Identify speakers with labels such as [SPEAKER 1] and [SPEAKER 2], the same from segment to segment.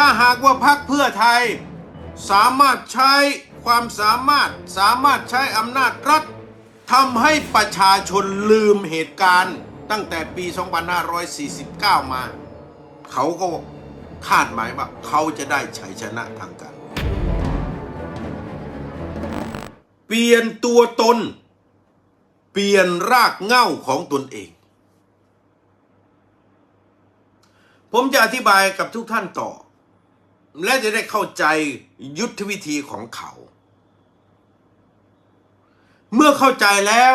[SPEAKER 1] ถ้าหากว่าพักเพื่อไทย สามารถใช้ความสามารถสามารถใช้อำนาจรัฐทำให้ประชาชนลืมเหตุการณ์ตั้งแต่ปี 2549 มา เขาก็คาดหมายว่าเขาจะได้ชัยชนะทางการ เปลี่ยนตัวตน เปลี่ยนรากเหง้าของตนเอง ผมจะอธิบายกับทุกท่านต่อ และจะได้เข้าใจยุทธวิธีของเขา เมื่อเข้าใจแล้ว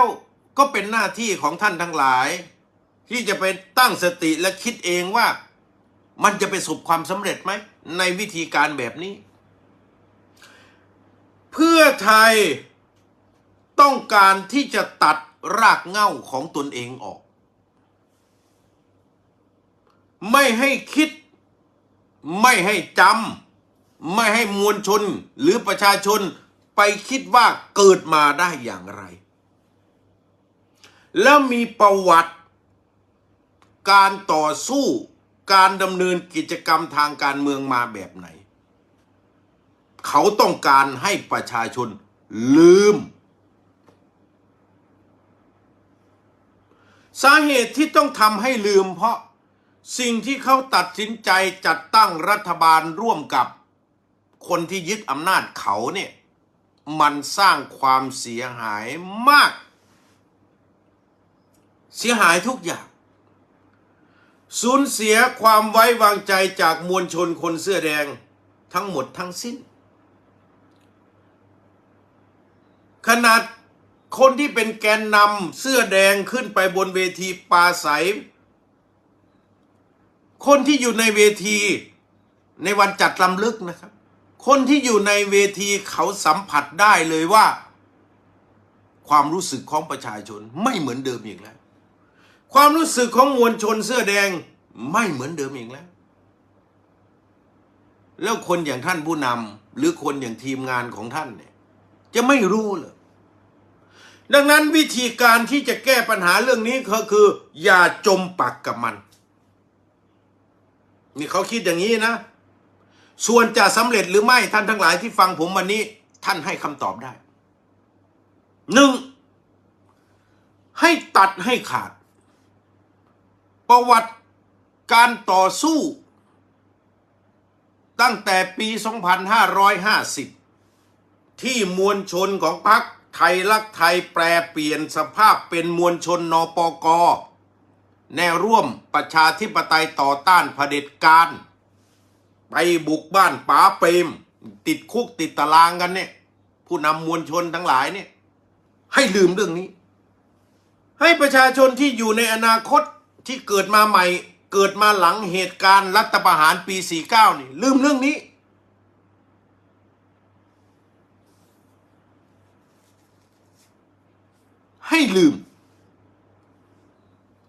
[SPEAKER 1] ก็เป็นหน้าที่ของท่านทั้งหลาย ที่จะไปตั้งสติและคิดเองว่ามันจะไปสบความสำเร็จไหม ในวิธีการแบบนี้ เพื่อไทยต้องการที่จะตัดรากเหง้าของตนเองออก ไม่ให้คิด ไม่ให้จำไม่ให้มวลชนหรือประชาชนไปคิดว่าเกิดมาได้อย่างไร แล้วมีประวัติ การต่อสู้การดำเนินกิจกรรมทางการเมืองมาแบบไหน เขาต้องการให้ประชาชนลืม สาเหตุที่ต้องทำให้ลืมเพราะ สิ่งที่เขาตัดสินใจจัดตั้งรัฐบาลร่วมกับคนที่ยึดอำนาจเขาเนี่ยมันสร้างความเสียหายมาก เสียหายทุกอย่างสูญเสียความไว้วางใจจากมวลชนคนเสื้อแดงทั้งหมดทั้งสิ้น ขนาดคนที่เป็นแกนนำเสื้อแดงขึ้นไปบนเวทีปาศัย คนที่อยู่ในเวทีในวันจัดลำลึกนะครับ คนที่อยู่ในเวทีเขาสัมผัสได้เลยว่า ความรู้สึกของประชาชนไม่เหมือนเดิมอีกแล้ว ความรู้สึกของมวลชนเสื้อแดงไม่เหมือนเดิมอีกแล้ว แล้วคนอย่างท่านผู้นำหรือคนอย่างทีมงานของท่านเนี่ย จะไม่รู้เลยดังนั้นวิธีการที่จะแก้ปัญหาเรื่องนี้ก็คือ อย่าจมปักกับมัน นี่เขาคิดอย่างนี้นะ ส่วนจะสำเร็จหรือไม่ท่านทั้งหลายที่ฟังผมวันนี้ ท่านให้คำตอบได้หนึ่งให้ตัดให้ขาด ประวัติการต่อสู้ ตั้งแต่ปี 2550 ที่มวลชนของพรรคไทยรักไทยแปรเปลี่ยนสภาพเป็นมวลชนนปก แนวร่วมประชาธิปไตยต่อต้านเผด็จการ ไปบุกบ้านป๋าเปรม ติดคุกติดตารางกันเนี่ย ผู้นำมวลชนทั้งหลายเนี่ย ให้ลืมเรื่องนี้ ให้ประชาชนที่อยู่ในอนาคตที่เกิดมาใหม่ เกิดมาหลังเหตุการณ์รัฐประหารปี 49 นี่ ลืมเรื่องนี้ ให้ลืม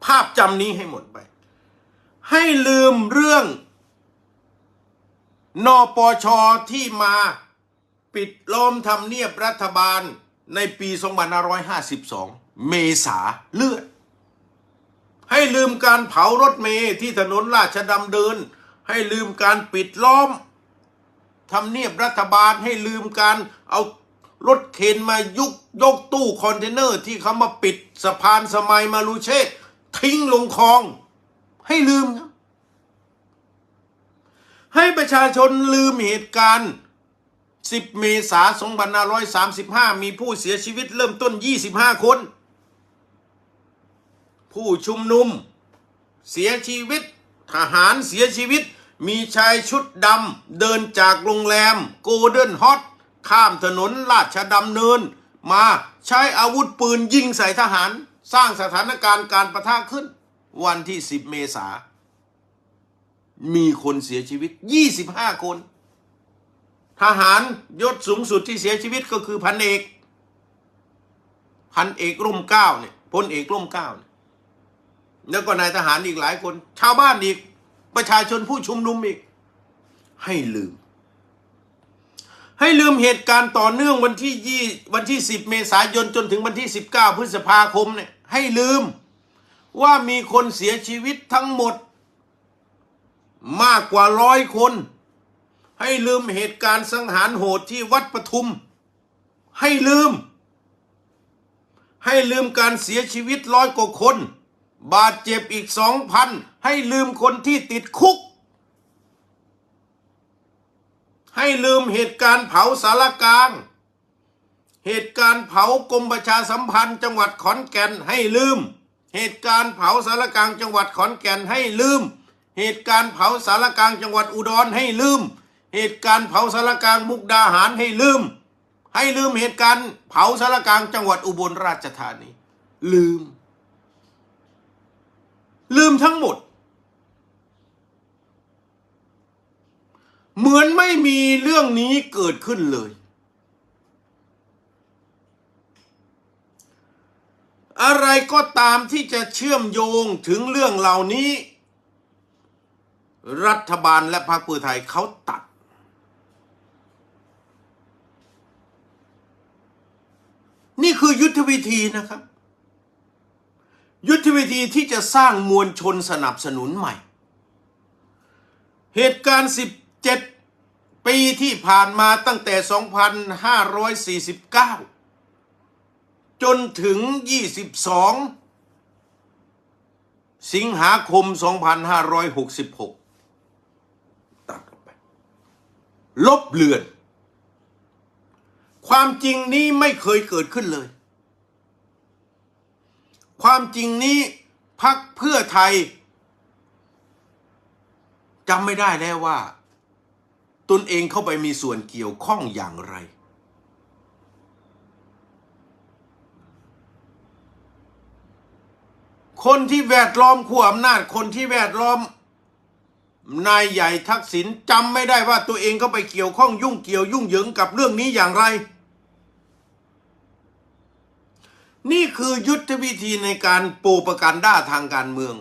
[SPEAKER 1] ภาพจำนี้ให้หมดไป ให้ลืมเรื่อง นปชที่มาปิดล้อมทำเนียบรัฐบาลในปี 2552 เมษาเลือด ให้ลืมการเผารถเมล์ที่ถนนราชดำเดิน ให้ลืมการปิดล้อมทำเนียบรัฐบาลให้ลืมการเอารถเข็นมายุกยกตู้คอนเทนเนอร์ที่เขามาปิดสะพานสมัยมารูเช ทิ้งลงคลอง ให้ลืมครับ ให้ประชาชนลืมเหตุการณ์ 10 เมษายน 2535 มีผู้เสียชีวิตเริ่มต้น 25 คน ผู้ชุมนุม เสียชีวิต ทหารเสียชีวิต มีชายชุดดำเดินจากโรงแรมโกลเด้นฮอตข้ามถนนราชดำเนิน มาใช้อาวุธปืนยิงใส่ทหาร สร้างสถานการณ์การประทะขึ้น วันที่ 10 เมษา มีคนเสียชีวิต 25 คน ทหารยศสูงสุดที่เสียชีวิตก็คือพันเอก พันเอกร่มเก้าเนี่ยพลเอกร่มเก้าเนี่ยแล้วก็นายทหารอีกหลายคน ชาวบ้านอีก ประชาชนผู้ชุมนุมอีก ให้ลืม ให้ลืมเหตุการณ์ต่อเนื่องวันที่ยี่วันที่ 10 เมษายนจนถึงวันที่ 19 พฤษภาคมเนี่ยให้ลืมว่ามีคนเสียชีวิตทั้งหมด มากกว่าร้อยคน ให้ลืมเหตุการณ์สังหารโหดที่วัดปทุม ให้ลืม ให้ลืมการเสียชีวิตร้อยกว่าคน บาดเจ็บอีกสองพันให้ลืมคนที่ติดคุก ให้ลืมเหตุการณ์เผาสารกลาง เหตุการณ์เผากรมประชาสัมพันธ์จังหวัดขอนแก่นให้ลืม เหตุการณ์เผาสารกลางจังหวัดขอนแก่นให้ลืม เหตุการณ์เผาสารกลางจังหวัดอุดรให้ลืม เหตุการณ์เผาสารกลางมุกดาหารให้ลืม ให้ลืมเหตุการณ์เผาสารกลางจังหวัดอุบลราชธานี ลืม ลืมทั้งหมด เหมือนไม่มีเรื่องนี้เกิดขึ้นเลย อะไรก็ตามที่จะเชื่อมโยงถึงเรื่องเหล่านี้ รัฐบาลและพรรคเพื่อไทยเขาตัด นี่คือยุทธวิธีนะครับ ยุทธวิธีที่จะสร้างมวลชนสนับสนุนใหม่ เหตุการณ์ 7 ปีที่ผ่านมาตั้งแต่ 2549 จนถึง 22 สิงหาคม 2566 ตัดออกไป ลบเลือน ความจริงนี้ไม่เคยเกิดขึ้นเลย ความจริงนี้พักเพื่อไทยจำไม่ได้แล้วว่า ตนเองเข้าไปมีส่วนเกี่ยวข้องอย่างไร คนที่แวดล้อมขั้วอำนาจ คนที่แวดล้อม นายใหญ่ทักษิณจำไม่ได้ว่าตัวเองเข้าไปเกี่ยวข้องยุ่งเกี่ยวยุ่งเหยิงกับเรื่องนี้อย่างไร นี่คือยุทธวิธีในการโปรปกันด้าทางการเมือง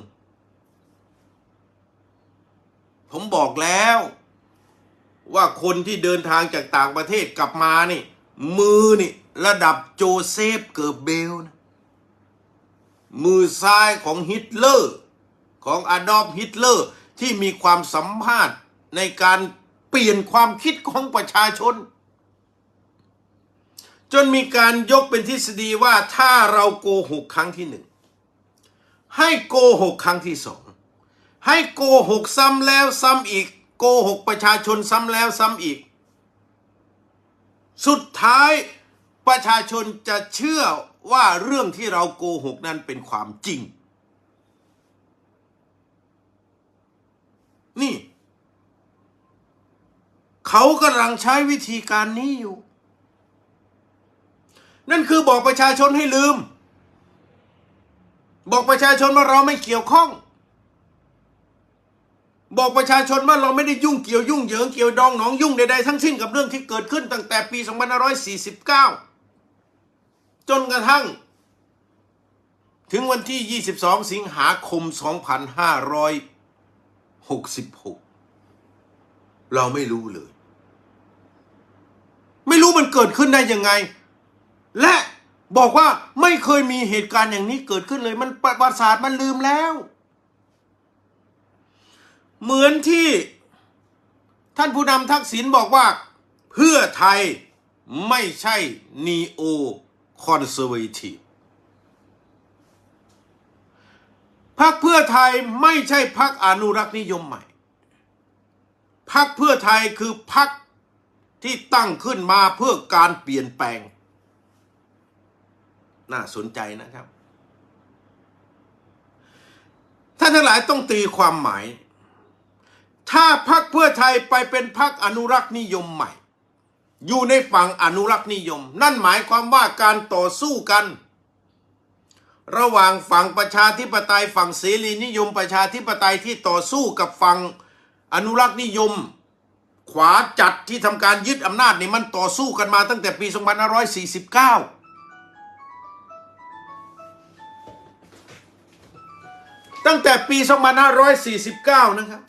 [SPEAKER 1] ผมบอกแล้ว ว่าคนที่เดินทางจากต่างประเทศกลับมานี่ มือนี่ ระดับโจเซฟเกิร์เบลนะมือซ้ายของฮิตเลอร์ ของอดอล์ฟฮิตเลอร์ ที่มีความสัมภาษณ์ในการเปลี่ยนความคิดของประชาชน จนมีการยกเป็นทฤษฎีว่าถ้าเราโกหกครั้งที่หนึ่งให้โกหกครั้งที่สองให้โกหกซ้ำแล้วซ้ำอีก กหกประชาชนซ้ำแล้วซ้ำอีก สุดท้ายประชาชนจะเชื่อว่าเรื่องที่เราโกหกนั้นเป็นความจริง นี่ เขากำลังใช้วิธีการนี้อยู่ นั่นคือบอกประชาชนให้ลืม บอกประชาชนว่าเราไม่เกี่ยวข้อง บอกประชาชนว่าเราไม่ได้ยุ่งเกี่ยวยุ่งเหยิงเกี่ยวดองหนองยุ่งใดๆทั้งสิ้นกับเรื่องที่เกิดขึ้นตั้งแต่ปี 2549 จนกระทั่ง ถึงวันที่ 22 สิงหาคม 2566 เราไม่รู้เลย ไม่รู้มันเกิดขึ้นได้ยังไง และบอกว่าไม่เคยมีเหตุการณ์อย่างนี้เกิดขึ้นเลย มันประวัติศาสตร์มันลืมแล้ว เหมือนที่ท่านผู้นำทักษิณบอกว่า เพื่อไทยไม่ใช่นีโอคอนเซอร์เวทีฟพรรคเพื่อไทยไม่ใช่พรรคอนุรักษ์นิยมใหม่พรรคเพื่อไทยคือพรรคที่ตั้งขึ้นมาเพื่อการเปลี่ยนแปลง น่าสนใจนะครับ ท่านทั้งหลายต้องตีความหมาย ถ้าพรรคเพื่อไทยไปเป็นพรรคอนุรักษ์นิยมใหม่ อยู่ในฝั่งอนุรักษ์นิยม นั่นหมายความว่าการต่อสู้กัน ระหว่างฝั่งประชาธิปไตยฝั่งเสรีนิยมประชาธิปไตยที่ต่อสู้กับฝั่งอนุรักษ์นิยม ขวาจัดที่ทำการยึดอำนาจนี่มันต่อสู้กันมาตั้งแต่ปี 2549ตั้งแต่ปี 2549 นะครับ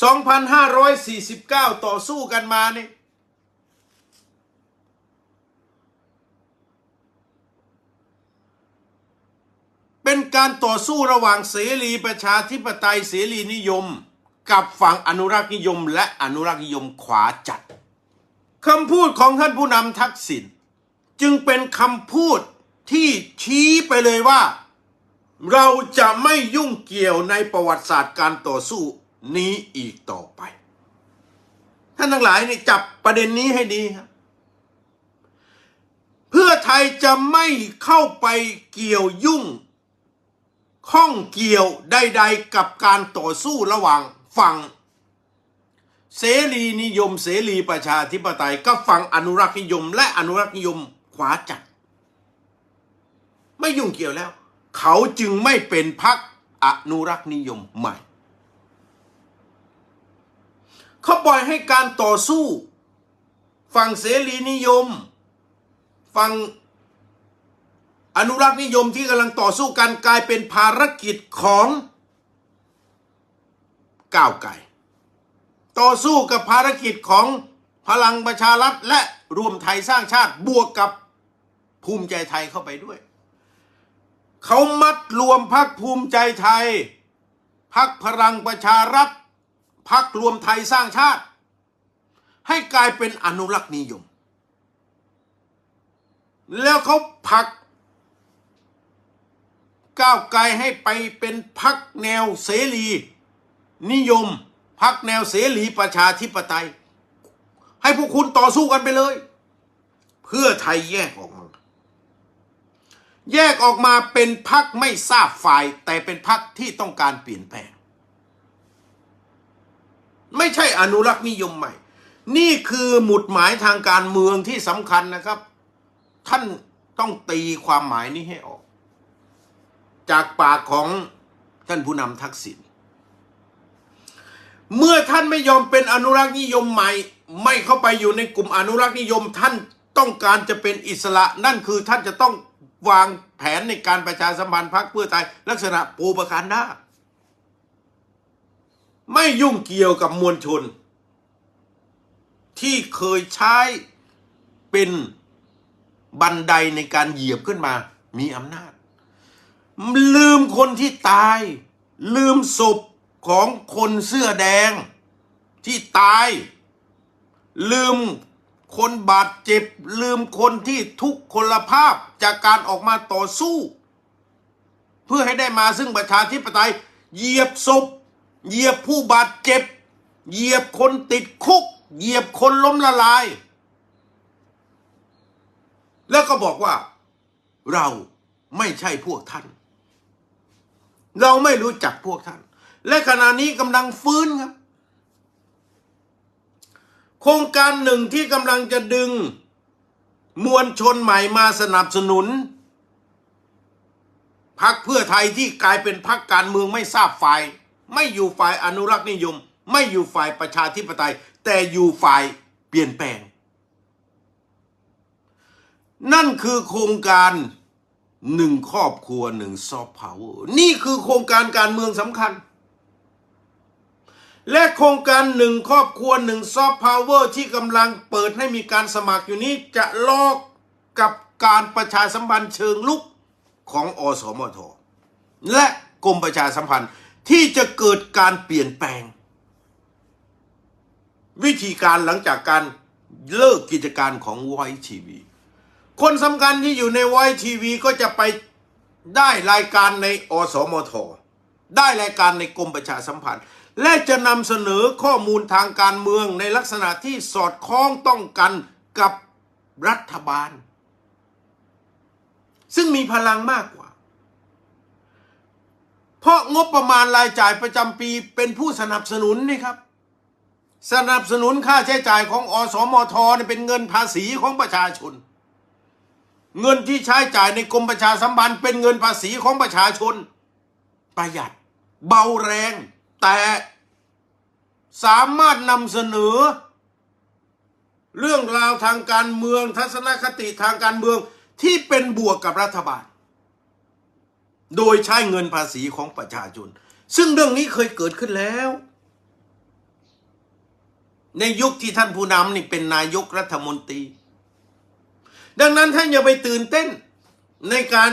[SPEAKER 1] 2,549 ต่อสู้กันมาเนี่ยเป็นการต่อสู้ระหว่างเสรีประชาธิปไตยเสรีนิยม กับฝั่งอนุรักษ์นิยม และอนุรักษ์นิยมขวาจัดคำพูดของท่านผู้นำทักษิณจึงเป็นคำพูดที่ชี้ไปเลยว่า เราจะไม่ยุ่งเกี่ยวในประวัติศาสตร์การต่อสู้ นี้อีกต่อไป ท่านทั้งหลายนี่จับประเด็นนี้ให้ดีครับเพื่อไทยจะไม่เข้าไปเกี่ยวยุ่ง ข้องเกี่ยวใดๆกับการต่อสู้ระหว่างฝั่ง เสรีนิยมเสรีประชาธิปไตยกับฝั่งอนุรักษ์นิยม และอนุรักษ์นิยมขวาจัด ไม่ยุ่งเกี่ยวแล้ว เขาจึงไม่เป็นพรรคอนุรักษ์นิยมใหม่ เขาปล่อยให้การต่อสู้ ฝั่งเสรีนิยม ฝั่งอนุรักษ์นิยมที่กำลังต่อสู้กันกลายเป็นภารกิจของก้าวไก่ต่อสู้กับภารกิจของพลังประชารัฐและรวมไทยสร้างชาติบวกกับภูมิใจไทยเข้าไปด้วย เขามัดรวมพักภูมิใจไทยพักพลังประชารัฐ พักรวมไทยสร้างชาติ ให้กลายเป็นอนุรักษ์นิยม แล้วเขาผักก้าวไกลให้ไปเป็นพักแนวเสรี นิยมพักแนวเสรีประชาธิปไตย ให้พวกคุณต่อสู้กันไปเลย เพื่อไทยแยกออกมา แยกออกมาเป็นพักไม่ทราบฝ่ายแต่เป็นพักที่ต้องการเปลี่ยนแปลง ไม่ใช่อนุรักษ์นิยมใหม่ นี่คือหมุดหมายทางการเมืองที่สำคัญนะครับ ท่านต้องตีความหมายนี้ให้ออก จากปากของท่านผู้นำทักษิณเมื่อท่านไม่ยอมเป็นอนุรักษ์นิยมใหม่ ไม่เข้าไปอยู่ในกลุ่มอนุรักษ์นิยมท่านต้องการจะเป็นอิสระ นั่นคือท่านจะต้องวางแผนในการประชาสัมพันธ์พรรคเพื่อไทยลักษณะปูประการหน้า ไม่ยุ่งเกี่ยวกับมวลชน ที่เคยใช้เป็นบันไดในการเหยียบขึ้นมา มีอำนาจ ลืมคนที่ตาย ลืมศพของคนเสื้อแดงที่ตาย ลืมคนบาดเจ็บ ลืมคนที่ทุกขลภาพจากการออกมาต่อสู้ เพื่อให้ได้มาซึ่งประชาธิปไตยเหยียบศพ เหยียบผู้บาดเจ็บ เหยียบคนติดคุก เหยียบคนล้มละลาย แล้วก็บอกว่า เราไม่ใช่พวกท่าน เราไม่รู้จักพวกท่าน และขณะนี้กำลังฟื้นครับ โครงการหนึ่งที่กำลังจะดึง มวลชนใหม่มาสนับสนุนพักเพื่อไทยที่กลายเป็นพักการเมืองไม่ทราบฝ่าย ไม่อยู่ฝ่ายอนุรักษ์นิยม ไม่อยู่ฝ่ายประชาธิปไตย แต่อยู่ฝ่ายเปลี่ยนแปลง นั่นคือโครงการหนึ่งครอบครัวหนึ่งซอฟต์พาวเวอร์นี่คือโครงการการเมืองสำคัญ และโครงการหนึ่งครอบครัวหนึ่งซอฟต์พาวเวอร์ที่กำลังเปิดให้มีการสมัครอยู่นี้จะลอกกับการประชาสัมพันธ์เชิงลุกของอสมทและกรมประชาสัมพันธ์ ที่จะเกิดการเปลี่ยนแปลง วิธีการหลังจากการเลิกกิจการของไวทีวีคนสำคัญที่อยู่ในไวทีวีก็จะไปได้รายการในอสมท ได้รายการในกรมประชาสัมพันธ์ และจะนำเสนอข้อมูลทางการเมืองในลักษณะที่สอดคล้องต้องกันกับรัฐบาล ซึ่งมีพลังมากกว่า เพราะงบประมาณรายจ่ายประจำปีเป็นผู้สนับสนุนนี่ครับ สนับสนุนค่าใช้จ่ายของอสมทเป็นเงินภาษีของประชาชน เงินที่ใช้จ่ายในกรมประชาสัมพันธ์เป็นเงินภาษีของประชาชน ประหยัด เบาแรง แต่สามารถนำเสนอ เรื่องราวทางการเมืองทัศนคติทางการเมืองที่เป็นบวกกับรัฐบาล โดยใช้เงินภาษีของประชาชน ซึ่งเรื่องนี้เคยเกิดขึ้นแล้ว ในยุคที่ท่านผู้นำนี่เป็นนายกรัฐมนตรี ดังนั้นท่านอย่าไปตื่นเต้นในการ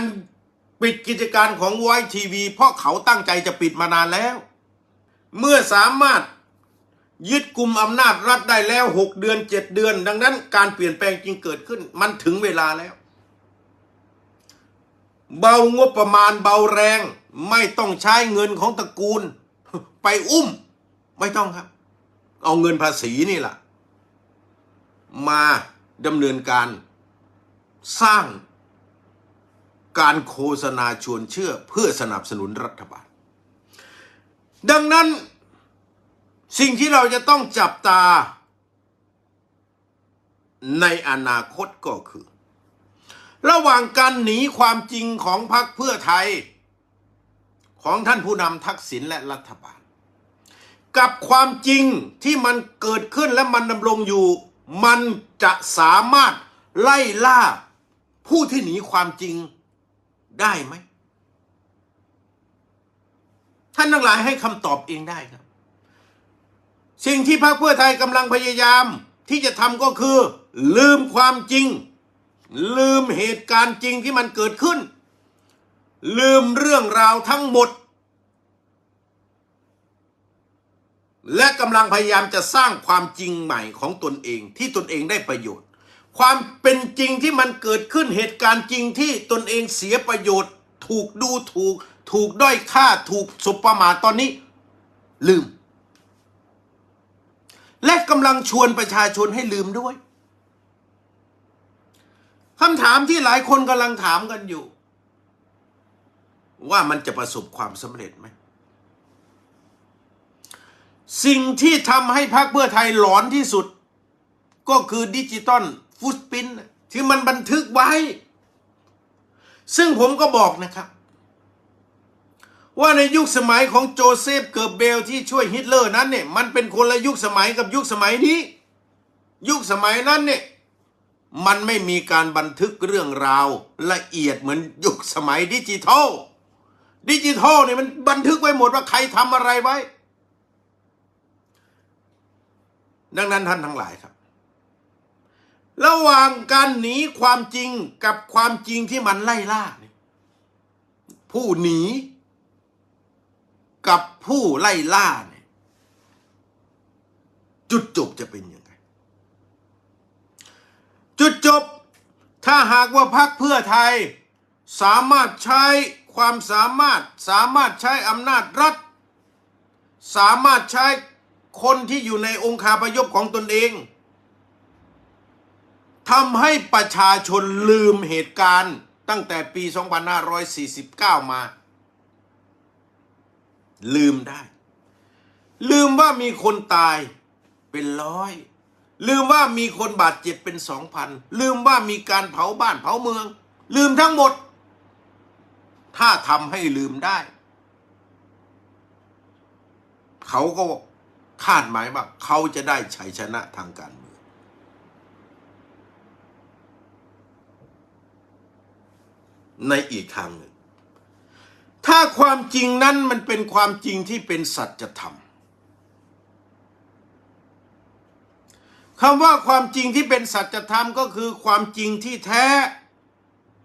[SPEAKER 1] ปิดกิจการของไวทีวีเพราะเขาตั้งใจจะปิดมานานแล้ว เมื่อสามารถยึดกลุ่มอำนาจรัฐได้แล้วหกเดือนเจ็ดเดือน ดังนั้นการเปลี่ยนแปลงจริงเกิดขึ้น มันถึงเวลาแล้ว เบางบประมาณเบาแรง ไม่ต้องใช้เงินของตระกูล ไปอุ้ม ไม่ต้องครับ เอาเงินภาษีนี่แหละมาดำเนินการสร้างการโฆษณาชวนเชื่อเพื่อสนับสนุนรัฐบาล ดังนั้นสิ่งที่เราจะต้องจับตาในอนาคตก็คือ ระหว่างการหนีความจริงของพรรคเพื่อไทย ของท่านผู้นำทักษิณและรัฐบาล กับความจริงที่มันเกิดขึ้นและมันดำรงอยู่ มันจะสามารถไล่ล่าผู้ที่หนีความจริงได้ไหม ท่านทั้งหลายให้คำตอบเองได้ครับ สิ่งที่พรรคเพื่อไทยกำลังพยายามที่จะทำก็คือ ลืมความจริง ลืมเหตุการณ์จริงที่มันเกิดขึ้น ลืมเรื่องราวทั้งหมด และกำลังพยายามจะสร้างความจริงใหม่ของตนเองที่ตนเองได้ประโยชน์ ความเป็นจริงที่มันเกิดขึ้นเหตุการณ์จริงที่ตนเองเสียประโยชน์ ถูกดูถูก ถูกด้อยค่าถูกสบประมาทตอนนี้ ลืม และกำลังชวนประชาชนให้ลืมด้วย คำถามที่หลายคนกำลังถามกันอยู่ ว่ามันจะประสบความสำเร็จไหม สิ่งที่ทำให้พรรคเพื่อไทยหลอนที่สุด ก็คือดิจิตอลฟุตปินที่มันบันทึกไว้ ซึ่งผมก็บอกนะครับ ว่าในยุคสมัยของโจเซฟเกิร์เบลที่ช่วยฮิตเลอร์นั้นเนี่ยมันเป็นคนละยุคสมัยกับยุคสมัยนี้ ยุคสมัยนั้นเนี่ย มันไม่มีการบันทึกเรื่องราว ละเอียดเหมือนยุคสมัยดิจิทัล ดิจิทัลเนี่ยมันบันทึกไว้หมดว่าใครทำอะไรไว้ ดังนั้นท่านทั้งหลายครับ ระหว่างการหนีความจริงกับความจริงที่มันไล่ล่าเนี่ยผู้หนีกับผู้ไล่ล่าเนี่ยจุดจบจะเป็นยังไง จุดจบ ถ้าหากว่าพรรคเพื่อไทย สามารถใช้ความสามารถสามารถใช้อำนาจรัฐ สามารถใช้คนที่อยู่ในองค์คาพยพของตนเองทำให้ประชาชนลืมเหตุการณ์ตั้งแต่ปี 2549 มา ลืมได้ ลืมว่ามีคนตายเป็นร้อย ลืมว่ามีคนบาดเจ็บเป็นสองพันลืมว่ามีการเผาบ้านเผาเมือง ลืมทั้งหมด ถ้าทำให้ลืมได้ เขาก็คาดหมายว่าเขาจะได้ชัยชนะทางการเมือง ในอีกทางหนึ่ง ถ้าความจริงนั้นมันเป็นความจริงที่เป็นสัจธรรม คำว่าความจริงที่เป็นสัจธรรมก็คือความจริงที่แท้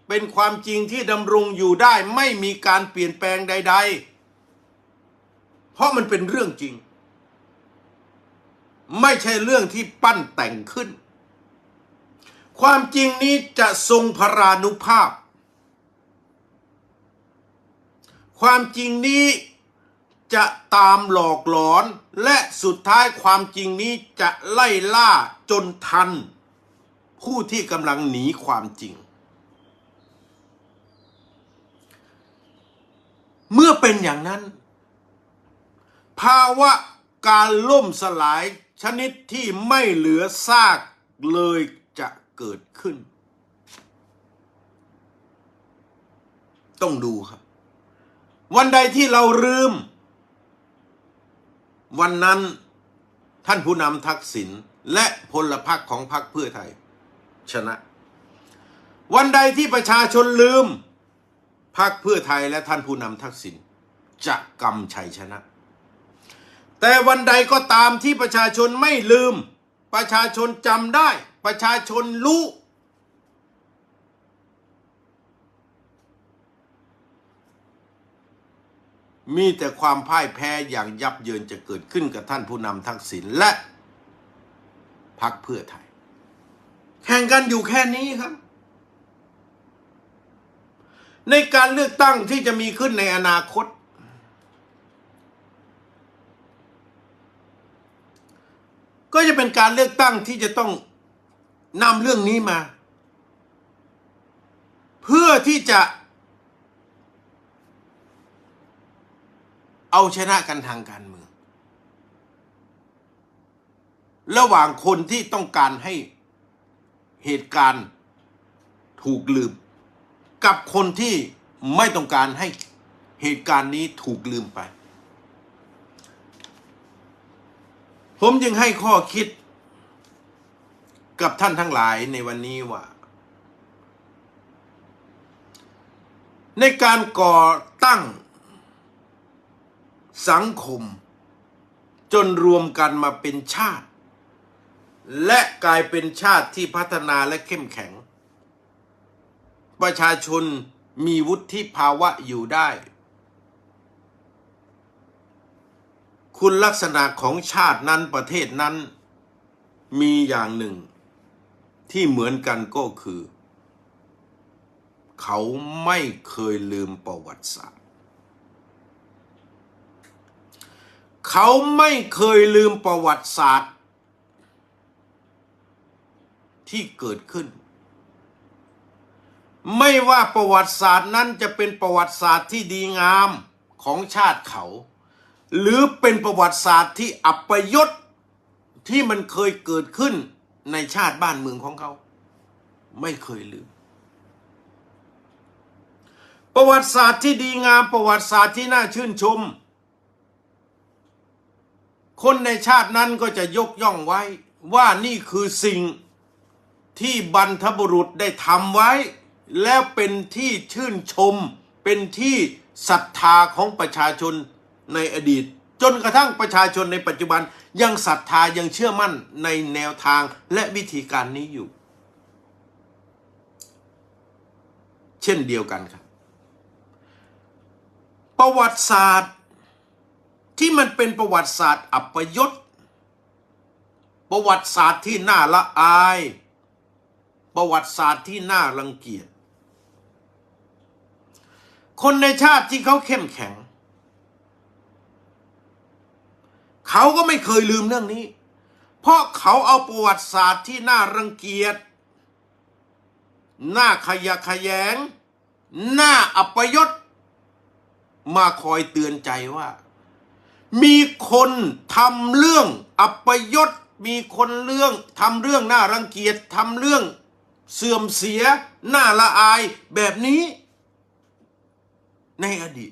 [SPEAKER 1] เป็นความจริงที่ดำรงอยู่ได้ไม่มีการเปลี่ยนแปลงใด ๆ เพราะมันเป็นเรื่องจริง ไม่ใช่เรื่องที่ปั้นแต่งขึ้น ความจริงนี้จะทรงพรานุภาพ ความจริงนี้ จะตามหลอกหลอน และสุดท้ายความจริงนี้จะไล่ล่าจนทัน ผู้ที่กำลังหนีความจริง เมื่อเป็นอย่างนั้น ภาวะการล่มสลายชนิดที่ไม่เหลือซากเลยจะเกิดขึ้น ต้องดูครับ วันใดที่เราลืม วันนั้นท่านผู้นำทักษิณและพลพรรคของพรรคเพื่อไทย ชนะ วันใดที่ประชาชนลืมพรรคเพื่อไทยและท่านผู้นำทักษิณจะกำชัยชนะ แต่วันใดก็ตามที่ประชาชนไม่ลืม ประชาชนจำได้ ประชาชนรู้ มีแต่ความพ่ายแพ้อย่างยับเยินจะเกิดขึ้นกับท่านผู้นำทักษิณและพักเพื่อไทย แข่งกันอยู่แค่นี้ครับ ในการเลือกตั้งที่จะมีขึ้นในอนาคต ก็จะเป็นการเลือกตั้งที่จะต้องนำเรื่องนี้มา เพื่อที่จะ เอาชนะกันทางการเมือง ระหว่างคนที่ต้องการให้เหตุการณ์ถูกลืม กับคนที่ไม่ต้องการให้เหตุการณ์นี้ถูกลืมไป ผมจึงให้ข้อคิดกับท่านทั้งหลายในวันนี้ว่า ในการก่อตั้ง สังคม จนรวมกันมาเป็นชาติ และกลายเป็นชาติที่พัฒนาและเข้มแข็ง ประชาชนมีวุฒิภาวะอยู่ได้ คุณลักษณะของชาตินั้นประเทศนั้น มีอย่างหนึ่ง ที่เหมือนกันก็คือ เขาไม่เคยลืมประวัติศาสตร์ เขาไม่เคยลืมประวัติศาสตร์ ที่เกิดขึ้น ไม่ว่าประวัติศาสตร์นั้นจะเป็นประวัติศาสตร์ที่ดีงามของชาติเขา หรือเป็นประวัติศาสตร์ที่อัปยศที่มันเคยเกิดขึ้นในชาติบ้านเมืองของเขา ไม่เคยลืม ประวัติศาสตร์ที่ดีงามประวัติศาสตร์ที่น่าชื่นชม คนในชาตินั้นก็จะยกย่องไว้ ว่านี่คือสิ่งที่บรรพบุรุษได้ทำไว้ แล้วเป็นที่ชื่นชม เป็นที่ศรัทธาของประชาชนในอดีต จนกระทั่งประชาชนในปัจจุบันยังศรัทธายังเชื่อมั่นในแนวทางและวิธีการนี้อยู่ เช่นเดียวกันครับ ประวัติศาสตร์ ที่มันเป็นประวัติศาสตร์อัปยศ ประวัติศาสตร์ที่น่าละอาย ประวัติศาสตร์ที่น่ารังเกียจ คนในชาติที่เขาเข้มแข็ง เขาก็ไม่เคยลืมเรื่องนี้ เพราะเขาเอาประวัติศาสตร์ที่น่ารังเกียจ น่าขยะขยง น่าอัปยศ มาคอยเตือนใจว่า มีคนทำเรื่องอัปยศ มีคนเรื่องทำเรื่องน่ารังเกียจทำเรื่องเสื่อมเสียน่าละอายแบบนี้ ในอดีต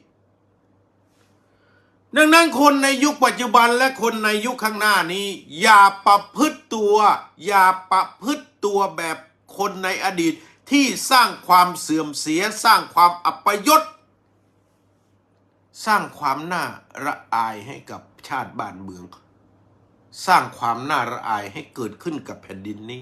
[SPEAKER 1] ดังนั้นคนในยุคปัจจุบันและคนในยุคข้างหน้านี้ อย่าประพฤติตัว อย่าประพฤติตัวแบบคนในอดีตที่สร้างความเสื่อมเสียสร้างความอัปยศ สร้างความน่าระอายให้กับชาติบ้านเมือง สร้างความน่าระอายให้เกิดขึ้นกับแผ่นดินนี้